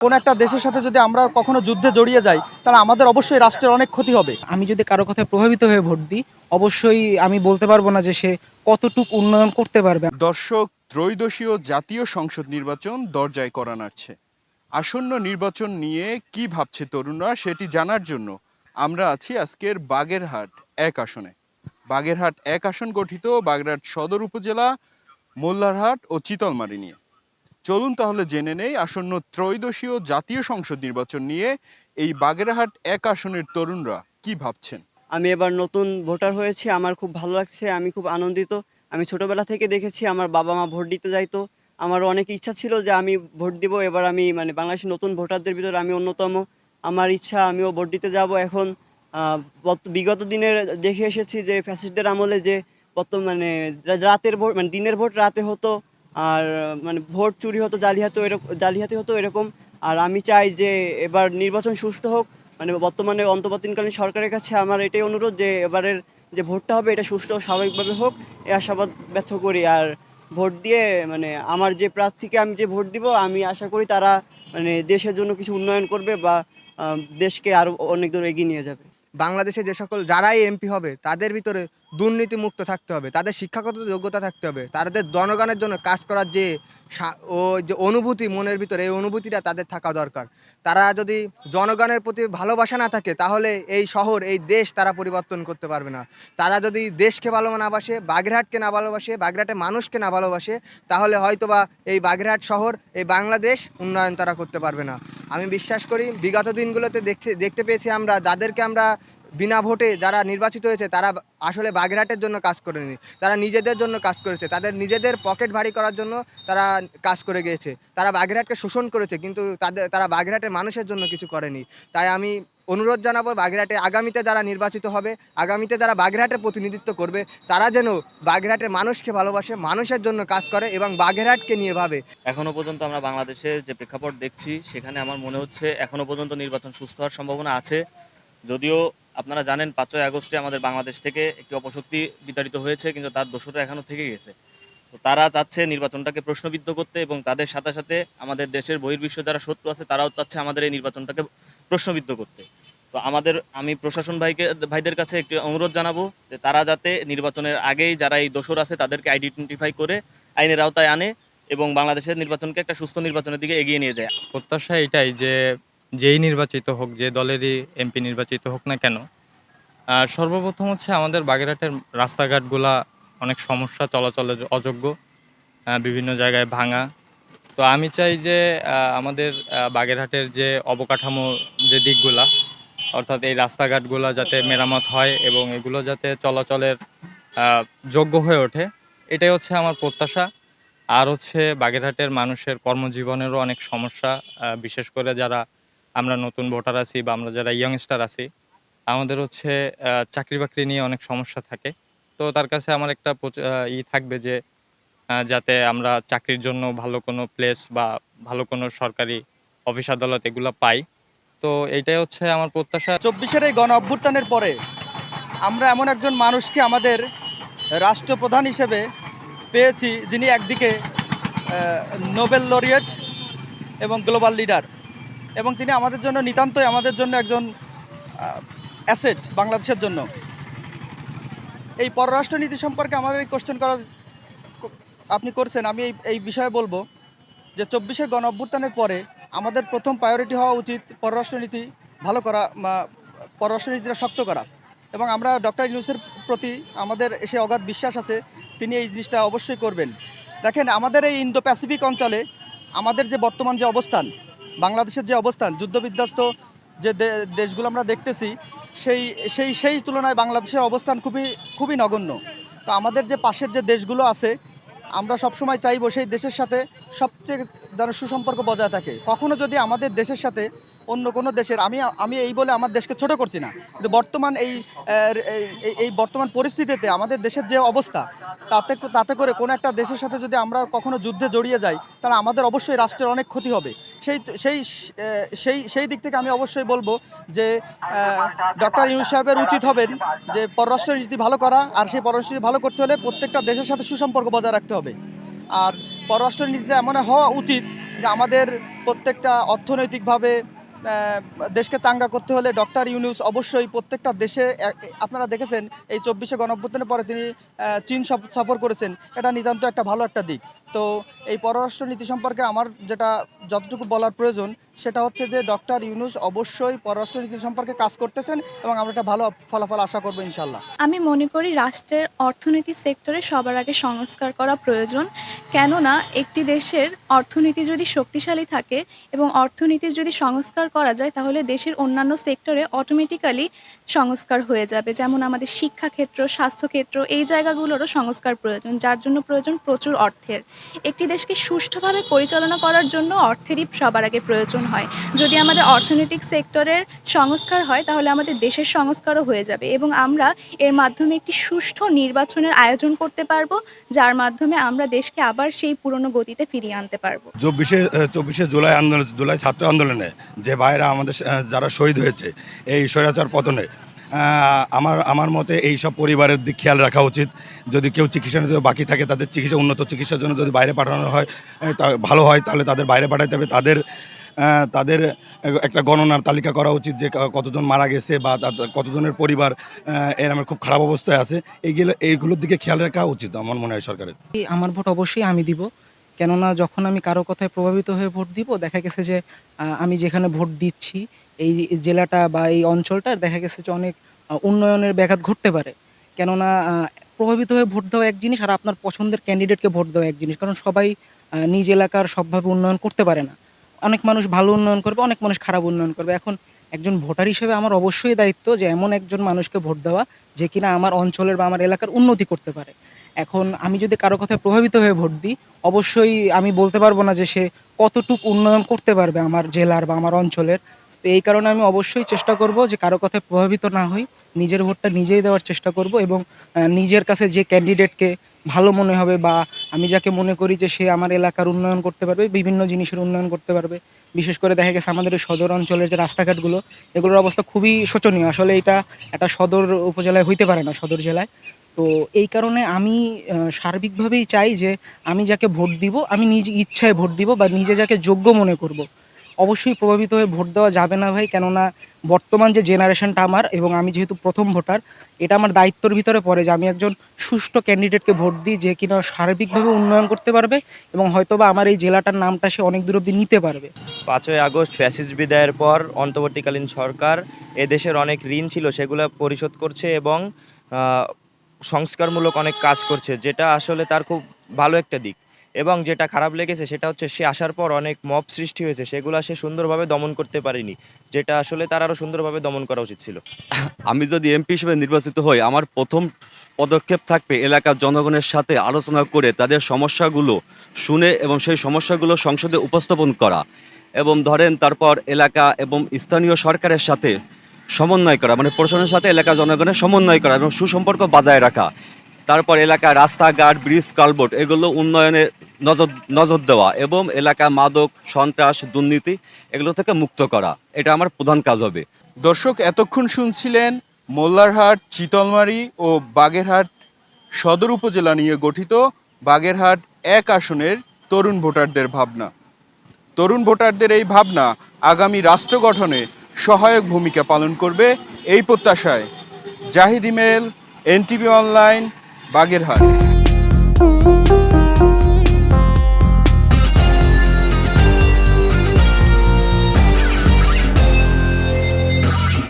কোন একটা দেশের সাথে যদি আমরা কখনো যুদ্ধে জড়িয়ে যাই তাহলে আমাদের অবশ্যই রাষ্ট্রের অনেক ক্ষতি হবে। আমি যদি কারও কথায় প্রভাবিত হয়ে ভোট দিই অবশ্যই আমি বলতে পারব না যে সে কতটুক উন্নয়ন করতে পারবে। দর্শক ত্রয়োদশীয় জাতীয় সংসদ নির্বাচন দরজায় করা নাড়ছে। আসন্ন নির্বাচন নিয়ে কি ভাবছে তরুণরা সেটি জানার জন্য আমরা আছি আজকের বাগেরহাট এক আসনে। বাগেরহাট এক আসন গঠিত বাগেরহাট সদর উপজেলা মোল্লারহাট ও চিতলমারি নিয়ে। চলুন তাহলে জেনে নেই আসন্ন ত্রয়োদশীয় জাতীয় সংসদ নির্বাচন নিয়ে এই বাগেরহাট এক আসনের তরুণরা কি ভাবছেন? আমি এবার নতুন ভোটার হয়েছি, আমার খুব ভালো লাগছে, আমি খুব আনন্দিত। আমি ছোটবেলা থেকে দেখেছি আমার বাবা মা ভোট দিতে যাইতো। আমার অনেক ইচ্ছা ছিল যে আমি ভোট দিব, এবার আমি মানে বাংলাদেশের নতুন ভোটারদের ভিতরে আমি অন্যতম। আমার ইচ্ছা, আমিও ভোট দিতে যাব। এখন বিগত দিনের দেখে এসেছি যে ফ্যাসিস্টদের আমলে যে বর্তমানে রাতের ভোট মানে দিনের ভোট রাতে হতো আর মানে ভোট চুরি হতো, জালিয়াতি এরকম, জালিয়াতি হতো এরকম। আর আমি চাই যে এবার নির্বাচন সুষ্ঠু হোক। মানে বর্তমানে অন্তর্বর্তীকালীন সরকারের কাছে আমার এটাই অনুরোধ যে এবারের যে ভোটটা হবে এটা সুষ্ঠু ও স্বাভাবিকভাবে হোক, এ আশাবাদ ব্যর্থ করি। আর ভোট দিয়ে মানে আমার যে প্রার্থীকে আমি যে ভোট দিব, আমি আশা করি তারা মানে দেশের জন্য কিছু উন্নয়ন করবে বা দেশকে আরও অনেক দূর এগিয়ে নিয়ে যাবে। বাংলাদেশে যে সকল, যারাই এমপি হবে, তাদের ভিতরে দুর্নীতিমুক্ত থাকতে হবে, তাদের শিক্ষাগত যোগ্যতা থাকতে হবে, তাদের জনগণের জন্য কাজ করার যে ও যে অনুভূতি মনের ভিতরে, এই অনুভূতিটা তাদের থাকা দরকার। তারা যদি জনগণের প্রতি ভালোবাসা না থাকে, তাহলে এই শহর, এই দেশ তারা পরিবর্তন করতে পারবে না। তারা যদি দেশকে ভালো না বাসে, বাগেরহাটকে না ভালোবাসে বাগেরহাটের মানুষকে না ভালোবাসে, তাহলে হয়তোবা এই বাগেরহাট শহর, এই বাংলাদেশ উন্নয়ন তারা করতে পারবে না। আমি বিশ্বাস করি, বিগত দিনগুলোতে দেখতে দেখতে পেয়েছি আমরা, যাদেরকে আমরা বিনা ভোটে যারা নির্বাচিত হয়েছে, তারা আসলে বাগেরহাটের জন্য কাজ করেনি। তারা নিজেদের জন্য কাজ করেছে। তাদের নিজেদের পকেট ভারী করার জন্য তারা কাজ করে গিয়েছে। তারা বাগেরহাটকে শোষণ করেছে, কিন্তু তাদের, তারা বাগেরহাটের মানুষের জন্য কিছু করেনি। তাই আমি অনুরোধ জানাব বাগেরহাটে আগামীতে যারা নির্বাচিত হবে, আগামীতে যারা বাগেরহাটের প্রতিনিধিত্ব করবে, তারা যেন বাগেরহাটের মানুষকে ভালোবাসে, মানুষের জন্য কাজ করে এবং বাগেরহাটকে নিয়ে ভাবে। এখনও পর্যন্ত আমরা বাংলাদেশে যে প্রেক্ষাপট দেখছি, সেখানে আমার মনে হচ্ছে এখনও পর্যন্ত নির্বাচন সুস্থ হওয়ার সম্ভাবনা আছে। যদিও আপনারা জানেন পাঁচই আগস্টে আমাদের বাংলাদেশ থেকে একটি অপশক্তি বিতাড়িত হয়েছে, কিন্তু তার দোষটা এখনও থেকে গেছে। তো তারা চাচ্ছে নির্বাচনটাকে প্রশ্নবিদ্ধ করতে এবং তাদের সাথে সাথে আমাদের দেশের বহির্বিশ্ব যারা শত্রু আছে, তারাও চাচ্ছে আমাদের এই নির্বাচনটাকে প্রশ্নবিদ্ধ করতে। তো আমাদের, আমি প্রশাসন ভাইকে, ভাইদের কাছে একটি অনুরোধ জানাব যে তারা যাতে নির্বাচনের আগেই যারা এই দোষর আছে, তাদেরকে আইডেন্টিফাই করে আইনের আওতায় আনে এবং বাংলাদেশের নির্বাচনকে একটা সুস্থ নির্বাচনের দিকে এগিয়ে নিয়ে যায়। প্রত্যাশা এটাই যে যেই নির্বাচিত হোক, যে দলেরই এমপি নির্বাচিত হোক না কেন আর সর্বপ্রথম হচ্ছে আমাদের বাগেরহাটের রাস্তাঘাটগুলা অনেক সমস্যা চলাচলের অযোগ্য বিভিন্ন জায়গায় ভাঙা। তো আমি চাই যে আমাদের বাগেরহাটের যে অবকাঠামো যে দিকগুলা, অর্থাৎ এই রাস্তাঘাটগুলা যাতে মেরামত হয় এবং এগুলো যাতে চলাচলের যোগ্য হয়ে ওঠে, এটাই হচ্ছে আমার প্রত্যাশা। আর হচ্ছে বাগেরহাটের মানুষের কর্মজীবনেরও অনেক সমস্যা বিশেষ করে যারা আমরা নতুন ভোটার আছি বা আমরা যারা ইয়ংস্টার আছি, আমাদের হচ্ছে চাকরি বাকরি নিয়ে অনেক সমস্যা থাকে। তো তার কাছে আমার একটা ই থাকবে যে যাতে আমরা চাকরির জন্য ভালো কোনো প্লেস বা ভালো কোনো সরকারি অফিস আদালত এগুলো পাই। তো এইটাই হচ্ছে আমার প্রত্যাশা। চব্বিশের এই গণ অভ্যুত্থানের পরে আমরা এমন একজন মানুষকে আমাদের রাষ্ট্রপ্রধান হিসেবে পেয়েছি যিনি একদিকে নোবেল লরিয়েট এবং গ্লোবাল লিডার এবং তিনি আমাদের জন্য নিতান্তই আমাদের জন্য একজন অ্যাসেট বাংলাদেশের জন্য। এই পররাষ্ট্রনীতি সম্পর্কে আমাদের এই কোশ্চেন করা আপনি করছেন, আমি এই এই বিষয়ে বলব যে চব্বিশের গণ অভ্যুত্থানের পরে আমাদের প্রথম প্রায়োরিটি হওয়া উচিত পররাষ্ট্রনীতি ভালো করা পররাষ্ট্রনীতিটা শক্ত করা। এবং আমরা ডক্টর ইউনুসের প্রতি আমাদের এসে অগাধ বিশ্বাস আছে, তিনি এই জিনিসটা অবশ্যই করবেন। দেখেন, আমাদের এই ইন্দো প্যাসিফিক অঞ্চলে আমাদের যে বর্তমান যে অবস্থান বাংলাদেশের যে অবস্থান, যুদ্ধবিধ্বস্ত যে দেশগুলো আমরা দেখতেছি, সেই সেই সেই তুলনায় বাংলাদেশের অবস্থান খুবই খুবই নগণ্য। তো আমাদের যে পাশের যে দেশগুলো আছে, আমরা সবসময় চাইব সেই দেশের সাথে সবচেয়ে যেন সুসম্পর্ক বজায় থাকে। কখনো যদি আমাদের দেশের সাথে অন্য কোনো দেশের, আমি আমি এই বলে আমার দেশকে ছোট করছি না। কিন্তু বর্তমান এই এই- বর্তমান পরিস্থিতিতে আমাদের দেশের যে অবস্থা, তাতে তাতে করে কোনো একটা দেশের সাথে যদি আমরা কখনো যুদ্ধে জড়িয়ে যাই, তাহলে আমাদের অবশ্যই রাষ্ট্রের অনেক ক্ষতি হবে। সেই সেই সেই সেই দিক থেকে আমি অবশ্যই বলব যে ডক্টর ইউনুস সাহেবের উচিত হবেন যে পররাষ্ট্রনীতি ভালো করা, আর সেই পররাষ্ট্রনীতি ভালো করতে হলে প্রত্যেকটা দেশের সাথে সুসম্পর্ক বজায় রাখতে হবে। আর পররাষ্ট্রনীতিতে এমন হওয়া উচিত যে আমাদের প্রত্যেকটা অর্থনৈতিকভাবে দেশকে চাঙ্গা করতে হলে ডক্টর ইউনিউস অবশ্যই প্রত্যেকটা দেশে আপনারা দেখেছেন, এই চব্বিশে গণঅভ্যুত্থানের পরে তিনি চীন সফ- সফর করেছেন। এটা নিতান্ত একটা ভালো একটা দিক। তো এই পররাষ্ট্র নীতি সম্পর্কে আমার যেটা যতটুকু বলার প্রয়োজন, সেটা হচ্ছে যে ডক্টর ইউনুস অবশ্যই পররাষ্ট্র নীতি সম্পর্কে কাজ করতেছেন এবং আমরা একটা ভালো ফলাফল আশা করব ইনশাল্লাহ আমি মনে করি রাষ্ট্রের অর্থনীতি সেক্টরে সবার আগে সংস্কার করা প্রয়োজন, কেননা একটি দেশের অর্থনীতি যদি শক্তিশালী থাকে এবং অর্থনীতির যদি সংস্কার করা যায়, তাহলে দেশের অন্যান্য সেক্টরে অটোমেটিক্যালি সংস্কার হয়ে যাবে। যেমন আমাদের শিক্ষাক্ষেত্র, স্বাস্থ্যক্ষেত্র, এই জায়গাগুলোরও সংস্কার প্রয়োজন, যার জন্য প্রয়োজন প্রচুর অর্থের। একটি দেশকে সুষ্ঠুভাবে পরিচালনা করার জন্য অর্থেরই সবার আগে প্রয়োজন হয়। যদি আমাদের অর্থনৈতিক সেক্টরের সংস্কার হয়, তাহলে আমাদের দেশের সংস্কারও হয়ে যাবে এবং আমরা এর মাধ্যমে একটি সুষ্ঠু নির্বাচনের আয়োজন করতে পারব, যার মাধ্যমে আমরা দেশকে আবার সেই পুরনো গতিতে ফিরিয়ে আনতে পারব। চব্বিশে চব্বিশে জুলাই আন্দোলন, জুলাই ছাত্র আন্দোলনে যে ভাইরা আমাদের যারা শহীদ হয়েছে, এই স্বৈরাচার পতনে আমার আমার মতে এই সব পরিবারের দিক খেয়াল রাখা উচিত। যদি কেউ চিকিৎসা নিতে বাকি থাকে, তাদের চিকিৎসা, উন্নত চিকিৎসার জন্য যদি বাইরে পাঠানো হয় তা ভালো হয়, তাহলে তাদের বাইরে পাঠাতে হবে। তাদের তাদের একটা গণনার তালিকা করা উচিত যে কতজন মারা গেছে বা কতজনের পরিবার এর আমার খুব খারাপ অবস্থায় আছে। এইগুলো, এইগুলোর দিকে খেয়াল রাখা উচিত আমার মনে হয় সরকারের। আমার ভোট অবশ্যই আমি দিব। কেননা যখন আমি কারও কথায় প্রভাবিত হয়ে ভোট দিব, দেখা গেছে যে আমি যেখানে ভোট দিচ্ছি, এই জেলাটা বা এই অঞ্চলটার দেখা গেছে যে অনেক উন্নয়নের ব্যাঘাত ঘটতে পারে। কেননা প্রভাবিত হয়ে ভোট দেওয়া এক জিনিস আর আপনার পছন্দের ক্যান্ডিডেটকে ভোট দেওয়া এক জিনিস। কারণ সবাই নিজ এলাকার সবভাবে উন্নয়ন করতে পারে না। অনেক মানুষ ভালো উন্নয়ন করবে, অনেক মানুষ খারাপ উন্নয়ন করবে। এখন একজন ভোটার হিসেবে আমার অবশ্যই দায়িত্ব যে, এমন একজন মানুষকে ভোট দেওয়া যে কিনা আমার অঞ্চলের বা আমার এলাকার উন্নতি করতে পারে। এখন আমি যদি কারও কথায় প্রভাবিত হয়ে ভোট দিই, অবশ্যই আমি বলতে পারব না যে সে কতটুকু উন্নয়ন করতে পারবে আমার জেলার বা আমার অঞ্চলের। তো এই কারণে আমি অবশ্যই চেষ্টা করব যে কারও কথায় প্রভাবিত না হই, নিজের ভোটটা নিজেই দেওয়ার চেষ্টা করব এবং নিজের কাছে যে ক্যান্ডিডেটকে ভালো মনে হবে বা আমি যাকে মনে করি যে সে আমার এলাকার উন্নয়ন করতে পারবে, বিভিন্ন জিনিসের উন্নয়ন করতে পারবে। বিশেষ করে দেখা গেছে আমাদের এই সদর অঞ্চলের যে রাস্তাঘাটগুলো, এগুলোর অবস্থা খুবই শোচনীয়। আসলে এটা একটা সদর উপজেলায় হইতে পারে না, সদর জেলায়। তো এই কারণে আমি সার্বিকভাবেই চাই যে আমি যাকে ভোট দিব, আমি নিজ ইচ্ছায় ভোট দিব বা নিজে যাকে যোগ্য মনে করব। অবশ্যই প্রভাবিত হয়ে ভোট দেওয়া যাবে না ভাই, কেননা বর্তমান যে জেনারেশনটা আমার এবং আমি যেহেতু প্রথম ভোটার, এটা আমার দায়িত্বের ভিতরে পড়ে যে আমি একজন সুষ্ঠু ক্যান্ডিডেটকে ভোট দিই যে কিনা সার্বিকভাবে উন্নয়ন করতে পারবে এবং হয়তোবা আমার এই জেলাটার নামটা সে অনেক দূর অব্দি নিতে পারবে। পাঁচই আগস্ট ফ্যাসিস্ট বিদায়ের পর অন্তর্বর্তীকালীন সরকার এদেশের অনেক ঋণ ছিল সেগুলো পরিশোধ করছে এবং সংস্কারমূলক অনেক কাজ করছে, যেটা আসলে তার খুব ভালো একটা দিক। এবং যেটা খারাপ লেগেছে সেটা হচ্ছে সে আসার পর অনেক মব সৃষ্টি হয়েছে, সেগুলো সে সুন্দরভাবে দমন করতে পারেনি, যেটা আসলে তার আরও সুন্দরভাবে দমন করা উচিত ছিল। আমি যদি এমপি হিসেবে নির্বাচিত হই, আমার প্রথম পদক্ষেপ থাকবে এলাকার জনগণের সাথে আলোচনা করে তাদের সমস্যাগুলো শুনে এবং সেই সমস্যাগুলো সংসদে উপস্থাপন করা। এবং ধরেন তারপর এলাকা এবং স্থানীয় সরকারের সাথে সমন্বয় করা মানে প্রশাসনের সাথে এলাকা জনগণের সমন্বয় করা এবং সুসম্পর্ক বজায় রাখা। তারপর এলাকা রাস্তাঘাট, ব্রিজ, কালবোর্ড, এগুলো উন্নয়নে নজর নজর দেওয়া এবং এলাকা মাদক, সন্ত্রাস, দুর্নীতি এগুলো থেকে মুক্ত করা। এটা আমার প্রধান কাজ হবে। দর্শক, এতক্ষণ শুনছিলেন মোল্লারহাট, চিতলমারি ও বাগেরহাট সদর উপজেলা নিয়ে গঠিত বাগেরহাট এক আসনের তরুণ ভোটারদের ভাবনা। তরুণ ভোটারদের এই ভাবনা আগামী রাষ্ট্র গঠনে সহায়ক ভূমিকা পালন করবে এই প্রত্যাশায়। Zahid email NTV online Bagerhat.